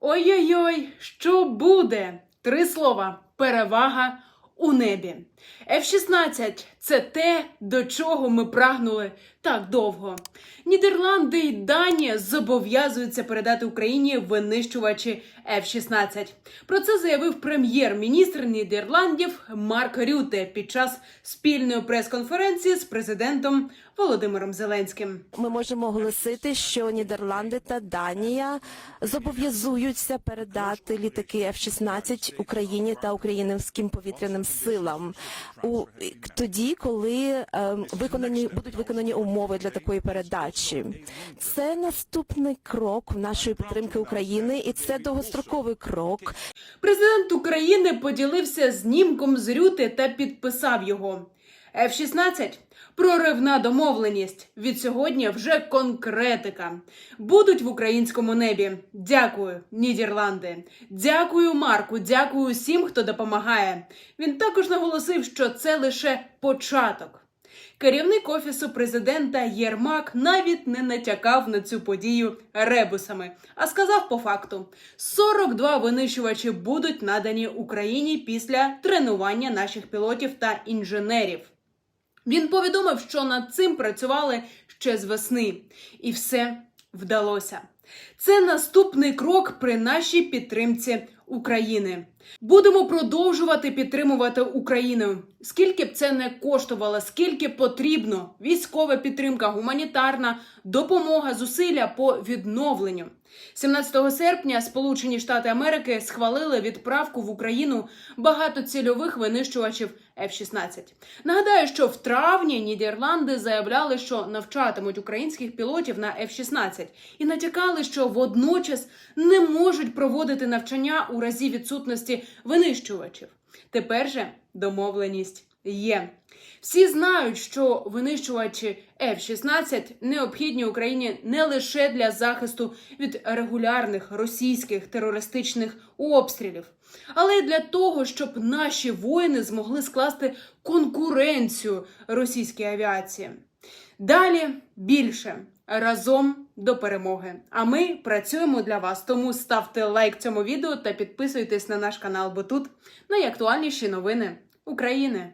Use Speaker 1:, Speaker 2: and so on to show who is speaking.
Speaker 1: Ой-ой-ой, що буде? Три слова: перевага у небі. F-16 – це те, до чого ми прагнули так довго. Нідерланди й Данія зобов'язуються передати Україні винищувачі F-16. Про це заявив прем'єр-міністр Нідерландів Марк Рюте під час спільної прес-конференції з президентом Володимиром Зеленським.
Speaker 2: Ми можемо оголосити, що Нідерланди та Данія зобов'язуються передати літаки F-16 Україні та українським повітряним силам у тоді, коли е, виконані будуть виконані умови для такої передачі. Це наступний крок нашої підтримки України, і це довгостроковий крок.
Speaker 1: Президент України поділився знімком з Рюти та підписав його. F-16 – проривна домовленість. Від сьогодні вже конкретика. Будуть в українському небі. Дякую, Нідерланди. Дякую, Марку. Дякую всім, хто допомагає. Він також наголосив, що це лише початок. Керівник офісу президента Єрмак навіть не натякав на цю подію ребусами, а сказав по факту: 42 винищувачі будуть надані Україні після тренування наших пілотів та інженерів. Він повідомив, що над цим працювали ще з весни, і все вдалося. Це наступний крок при нашій підтримці України. Будемо продовжувати підтримувати Україну. Скільки б це не коштувало, скільки потрібно військова підтримка, гуманітарна допомога, зусилля по відновленню. 17 серпня Сполучені Штати Америки схвалили відправку в Україну багатоцільових винищувачів F-16. Нагадаю, що в травні Нідерланди заявляли, що навчатимуть українських пілотів на F-16 і натякали, що водночас не можуть проводити навчання у разі відсутності винищувачів. Тепер же домовленість є. Всі знають, що винищувачі F-16 необхідні Україні не лише для захисту від регулярних російських терористичних обстрілів, але й для того, щоб наші воїни змогли скласти конкуренцію російській авіації. Далі більше разом до перемоги. А ми працюємо для вас. Тому ставте лайк цьому відео та підписуйтесь на наш канал, бо тут найактуальніші новини України.